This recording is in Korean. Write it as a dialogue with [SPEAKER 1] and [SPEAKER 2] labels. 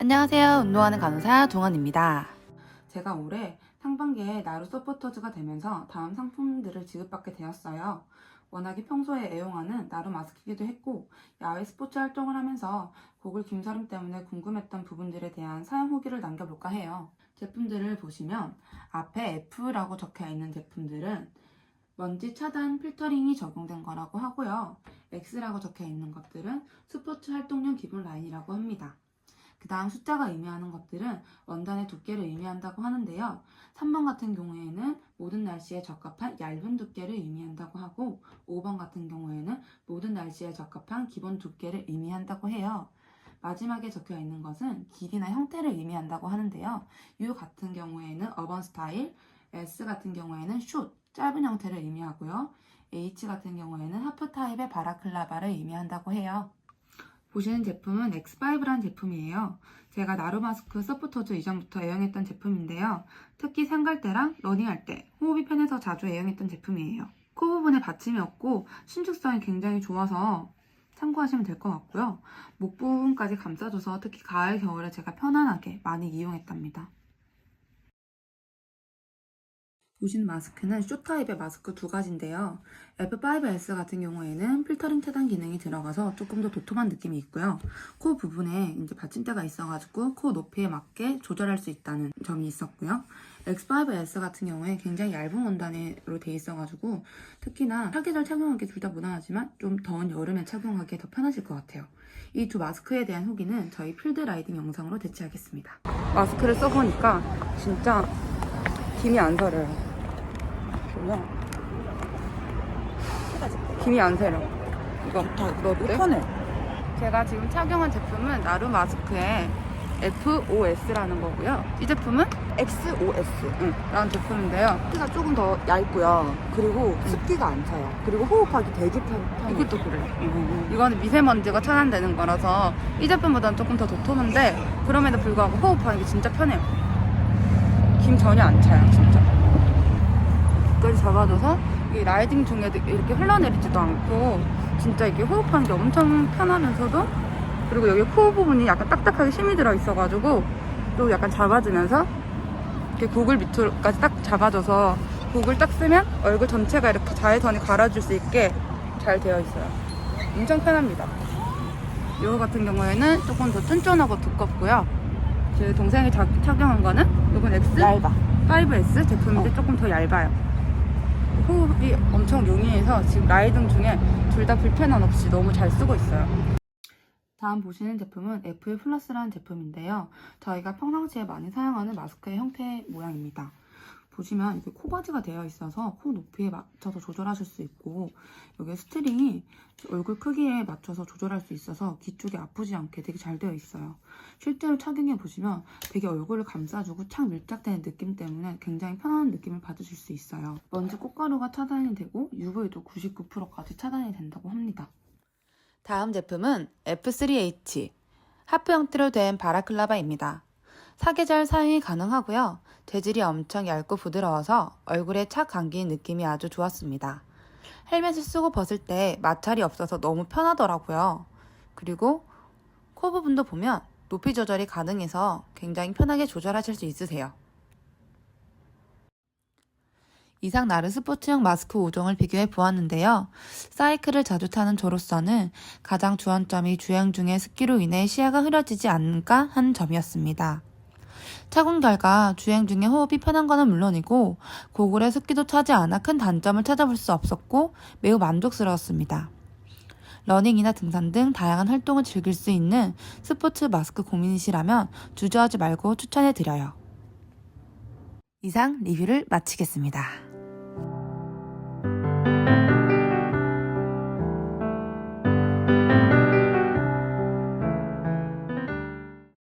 [SPEAKER 1] 안녕하세요. 운동하는 간호사 동원입니다.
[SPEAKER 2] 제가 올해 상반기에 나루 서포터즈가 되면서 다음 상품들을 지급받게 되었어요. 워낙에 평소에 애용하는 나루 마스크이기도 했고 야외 스포츠 활동을 하면서 고글 김서림 때문에 궁금했던 부분들에 대한 사용 후기를 남겨볼까 해요. 제품들을 보시면 앞에 F라고 적혀 있는 제품들은 먼지 차단 필터링이 적용된 거라고 하고요. X라고 적혀 있는 것들은 스포츠 활동용 기본 라인이라고 합니다. 그 다음 숫자가 의미하는 것들은 원단의 두께를 의미한다고 하는데요. 3번 같은 경우에는 모든 날씨에 적합한 얇은 두께를 의미한다고 하고 5번 같은 경우에는 모든 날씨에 적합한 기본 두께를 의미한다고 해요. 마지막에 적혀 있는 것은 길이나 형태를 의미한다고 하는데요. U 같은 경우에는 어번 스타일, S 같은 경우에는 숏, 짧은 형태를 의미하고요. H 같은 경우에는 하프 타입의 바라클라바를 의미한다고 해요. 보시는 제품은 X5란 제품이에요. 제가 나루 마스크 서포터즈 이전부터 애용했던 제품인데요. 특히 상갈 때랑 러닝할 때 호흡이 편해서 자주 애용했던 제품이에요. 코 부분에 받침이 없고 신축성이 굉장히 좋아서 참고하시면 될 것 같고요. 목 부분까지 감싸줘서 특히 가을, 겨울에 제가 편안하게 많이 이용했답니다. 보시는 마스크는 쇼 타입의 마스크 두 가지인데요. F5S 같은 경우에는 필터링 차단 기능이 들어가서 조금 더 도톰한 느낌이 있고요. 코 부분에 이제 받침대가 있어가지고 코 높이에 맞게 조절할 수 있다는 점이 있었고요. X5S 같은 경우에 굉장히 얇은 원단으로 돼 있어가지고 특히나 사계절 착용하기 둘 다 무난하지만 좀 더운 여름에 착용하기에 더 편하실 것 같아요. 이 두 마스크에 대한 후기는 저희 필드 라이딩 영상으로 대체하겠습니다. 마스크를 써보니까 진짜 김이 안 서려요. 보면 김이 안 새려. 이거 너 편해. 제가 지금 착용한 제품은 나루 마스크의 FOS라는 거고요. 이 제품은
[SPEAKER 3] XOS
[SPEAKER 2] 응, 라는 제품인데요.
[SPEAKER 3] 습기가 조금 더 얇고요. 그리고 습기가 안 차요. 그리고 호흡하기 되게 편, 편해요.
[SPEAKER 2] 이것도 그래요. 이거는 미세먼지가 차단되는 거라서 이 제품보다는 조금 더 도톰한데 그럼에도 불구하고 호흡하는 게 진짜 편해요. 김 전혀 안 차요, 진짜. 끝까지 잡아줘서 이 라이딩 중에도 이렇게 흘러내리지도 않고 진짜 이게 호흡하는 게 엄청 편하면서도 그리고 여기 코 부분이 약간 딱딱하게 힘이 들어 있어가지고 또 약간 잡아주면서 이렇게 고글 밑으로까지 딱 잡아줘서 고글 딱 쓰면 얼굴 전체가 이렇게 자외선이 갈아줄 수 있게 잘 되어 있어요. 엄청 편합니다. 이거 같은 경우에는 조금 더 쫀쫀하고 두껍고요. 제 동생이 자- 착용한 거는 이건 X
[SPEAKER 3] 얇아.
[SPEAKER 2] 5S 제품인데 조금 더 얇아요. 호흡이 엄청 용이해서 지금 라이딩 중에 둘 다 불편함 없이 너무 잘 쓰고 있어요. 다음 보시는 제품은 FE 플러스라는 제품인데요. 저희가 평상시에 많이 사용하는 마스크의 형태 모양입니다. 보시면 이렇게 코바지가 되어 있어서 코 높이에 맞춰서 조절하실 수 있고 여기 스트링이 얼굴 크기에 맞춰서 조절할 수 있어서 귀 쪽이 아프지 않게 되게 잘 되어 있어요. 실제로 착용해 보시면 되게 얼굴을 감싸주고 착 밀착되는 느낌 때문에 굉장히 편안한 느낌을 받으실 수 있어요. 먼지 꽃가루가 차단이 되고 UV도 99%까지 차단이 된다고 합니다.
[SPEAKER 1] 다음 제품은 F3H 하프 형태로 된 바라클라바입니다. 사계절 사용이 가능하고요. 재질이 엄청 얇고 부드러워서 얼굴에 착 감기는 느낌이 아주 좋았습니다. 헬멧을 쓰고 벗을 때 마찰이 없어서 너무 편하더라고요. 그리고 코 부분도 보면 높이 조절이 가능해서 굉장히 편하게 조절하실 수 있으세요. 이상 나르 스포츠용 마스크 5종을 비교해 보았는데요. 사이클을 자주 타는 저로서는 가장 주안점이 주행 중에 습기로 인해 시야가 흐려지지 않을까 한 점이었습니다. 착용 결과 주행 중에 호흡이 편한 것은 물론이고 고글에 습기도 차지 않아 큰 단점을 찾아볼 수 없었고 매우 만족스러웠습니다. 러닝이나 등산 등 다양한 활동을 즐길 수 있는 스포츠 마스크 고민이시라면 주저하지 말고 추천해 드려요. 이상 리뷰를 마치겠습니다.